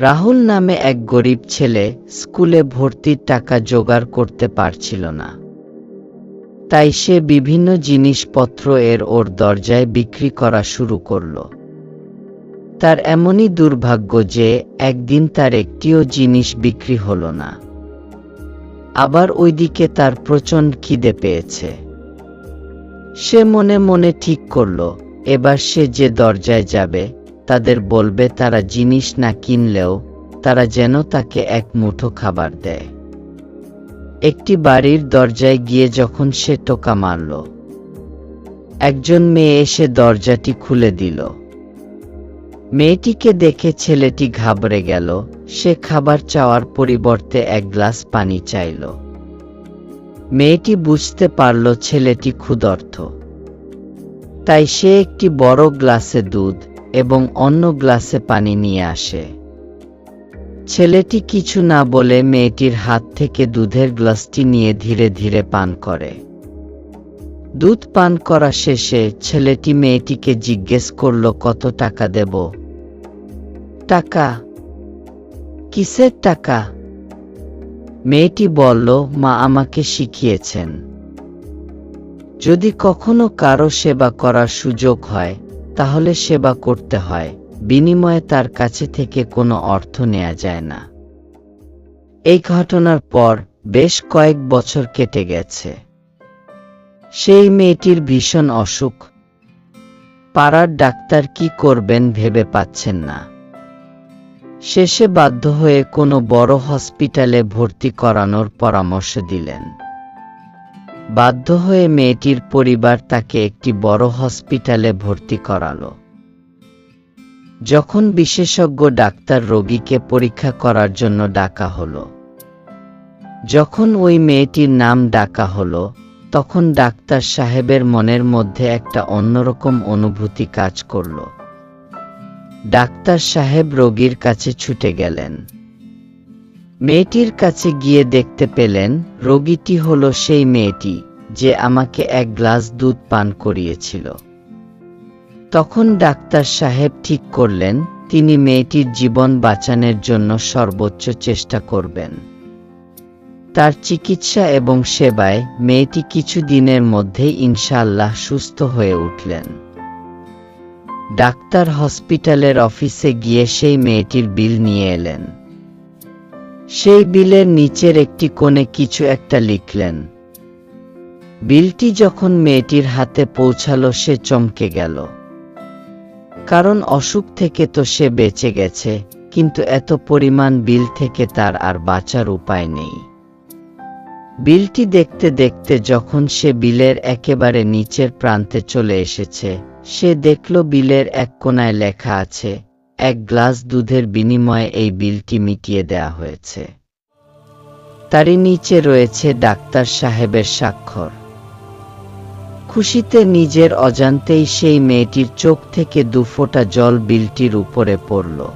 রাহুল নামে এক গরিব ছেলে স্কুলে ভর্তির টাকা জোগাড় করতে পারছিল না। তাই সে বিভিন্ন জিনিসপত্র এর ওর দরজায় বিক্রি করা শুরু করল। তার এমনই দুর্ভাগ্য যে একদিন তার একটিও জিনিস বিক্রি হল না। আবার ওইদিকে তার প্রচণ্ড খিদে পেয়েছে। সে মনে মনে ঠিক করল, এবার সে যে দরজায় যাবে তাদের বলবে, তারা জিনিস না কিনলেও তারা যেন তাকে এক মুঠো খাবার দেয়। একটি বাড়ির দরজায় গিয়ে যখন সে টোকা মারল, একজন মেয়ে এসে দরজাটি খুলে দিল। মেয়েটিকে দেখে ছেলেটি ঘাবড়ে গেল। সে খাবার চাওয়ার পরিবর্তে এক গ্লাস পানি চাইল। মেয়েটি বুঝতে পারল ছেলেটি ক্ষুধার্ত। তাই সে একটি বড় গ্লাসে দুধ এবং অন্য গ্লাসে পানি নিয়ে আসে। ছেলেটি কিছু না বলে মেয়েটির হাত থেকে দুধের গ্লাসটি নিয়ে ধীরে ধীরে পান করে। দুধ পান করা শেষে ছেলেটি মেয়েটিকে জিজ্ঞেস করল, কত টাকা দেব? টাকা? কিসের টাকা? মেয়েটি বলল, মা আমাকে শিখিয়েছেন। যদি কখনো কারও সেবা করার সুযোগ হয় তাহলে সেবা করতে হয়। বিনিময়ে তার কাছে থেকে কোনো অর্থ নেওয়া যায় না। এই ঘটনার পর বেশ কয়েক বছর কেটে গেছে। সেই মেয়েটির ভীষণ অসুখ। পাড়ার ডাক্তার কি করবেন ভেবে পাচ্ছেন না। শেষে বাধ্য হয়ে কোনো বড় হসপিটালে ভর্তি করানোর পরামর্শ দিলেন। বাধ্য হয়ে মেয়েটির পরিবার তাকে একটি বড় হসপিটালে ভর্তি করালো। যখন বিশেষজ্ঞ ডাক্তার রোগীকে পরীক্ষা করার জন্য ডাকা হলো। যখন ওই মেয়েটির নাম ডাকা হলো, তখন ডাক্তার সাহেবের মনের মধ্যে একটা অন্যরকম অনুভূতি কাজ করল। ডাক্তার সাহেব রোগীর কাছে ছুটে গেলেন। মেয়েটির কাছে গিয়ে দেখতে পেলেন, রোগীটি হলো সেই মেয়েটি, যে আমাকে এক গ্লাস দুধ পান করিয়েছিল। তখন ডাক্তার সাহেব ঠিক করলেন, তিনি মেয়েটির জীবন বাঁচানোর জন্য সর্বোচ্চ চেষ্টা করবেন। তার চিকিৎসা এবং সেবায় মেয়েটি কিছু দিনের মধ্যেই ইনশাআল্লাহ সুস্থ হয়ে উঠলেন। ডাক্তার হসপিটালের অফিসে গিয়ে সেই মেয়েটির বিল নিয়ে এলেন। সেই বিলের নিচের একটি কোণে কিছু একটা লিখলেন। বিলটি যখন মেয়েটির হাতে পৌঁছালো, সে চমকে গেল। কারণ অসুখ থেকে তো সে বেঁচে গেছে, কিন্তু এত পরিমাণ বিল থেকে তার আর বাঁচার উপায় নেই। বিলটি দেখতে দেখতে যখন সে বিলের একেবারে নিচের প্রান্তে চলে এসেছে, সে দেখল বিলের এক কোনায় লেখা আছে এক গ্লাস দুধের বিনিময়ে এই বিলটি মিটিয়ে দেয়া হয়েছে। তারই নিচে রয়েছে ডাক্তার সাহেবের স্বাক্ষর। খুশিতে নিজের অজান্তেই সেই মেয়েটির চোখ থেকে দুফোঁটা জল বিলটির উপরে পড়ল।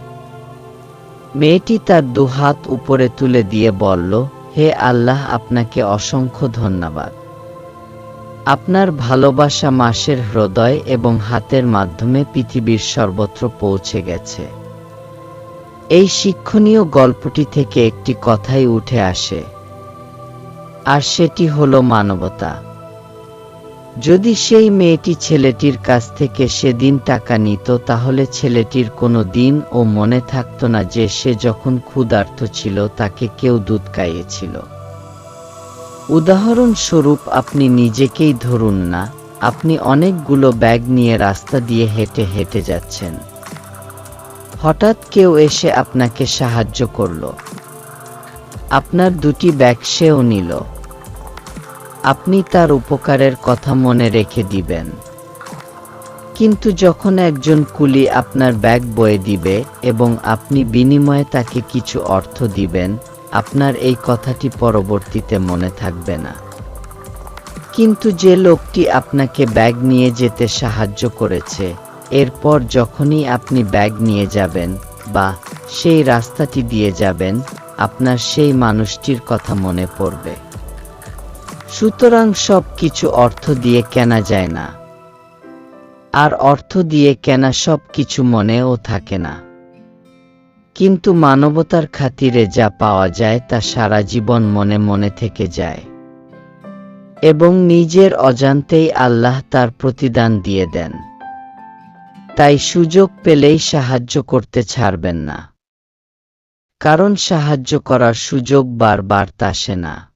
মেয়েটি তার দুহাত উপরে তুলে দিয়ে বলল, হে আল্লাহ, আপনাকে অসংখ্য ধন্যবাদ। আপনার ভালোবাসা মাসের হৃদয় এবং হাতের মাধ্যমে পৃথিবীর সর্বত্র পৌঁছে গেছে। এই শিক্ষণীয় গল্পটি থেকে একটি কথাই উঠে আসে। আর সেটি হলো মানবতা। যদি সেই মেয়েটি ছেলেটির কাছ থেকে সেদিন টাকা নিত, তাহলে ছেলেটির কোনো দিন ও মনে থাকত না যে সে যখন ক্ষুধার্ত ছিল, তাকে কেউ দুধ খাইয়েছিল। উদাহরণস্বরূপ, আপনি নিজেকেই ধরুন না, আপনি অনেকগুলো ব্যাগ নিয়ে রাস্তা দিয়ে হেঁটে হেঁটে যাচ্ছেন। হঠাৎ কেউ এসে আপনাকে সাহায্য করল। আপনার দুটি ব্যাগ সেও নিল। আপনি তার উপকারের কথা মনে রেখে দিবেন। কিন্তু যখন একজন কুলি আপনার ব্যাগ বয়ে দিবে এবং আপনি বিনিময়ে তাকে কিছু অর্থ দিবেন আপনার এই কথাটি পরবর্তীতে মনে থাকবে না। কিন্তু যে লোকটি আপনাকে ব্যাগ নিয়ে যেতে সাহায্য করেছে, এরপর যখনই আপনি ব্যাগ নিয়ে যাবেন বা সেই রাস্তাটি দিয়ে যাবেন, আপনার সেই মানুষটির কথা মনে পড়বে। সুতরাং সব কিছু অর্থ দিয়ে কেনা যায় না। আর অর্থ দিয়ে কেনা সব কিছু মনেও থাকে না। কিন্তু মানবতার খাতিরে যা পাওয়া যায় তা সারা জীবন মনে মনে থেকে যায়। এবং নিজের অজান্তেই আল্লাহ তার প্রতিদান দিয়ে দেন। তাই সুযোগ পেলেই সাহায্য করতে ছাড়বেন না। কারণ সাহায্য করার সুযোগ বারবার আসে না।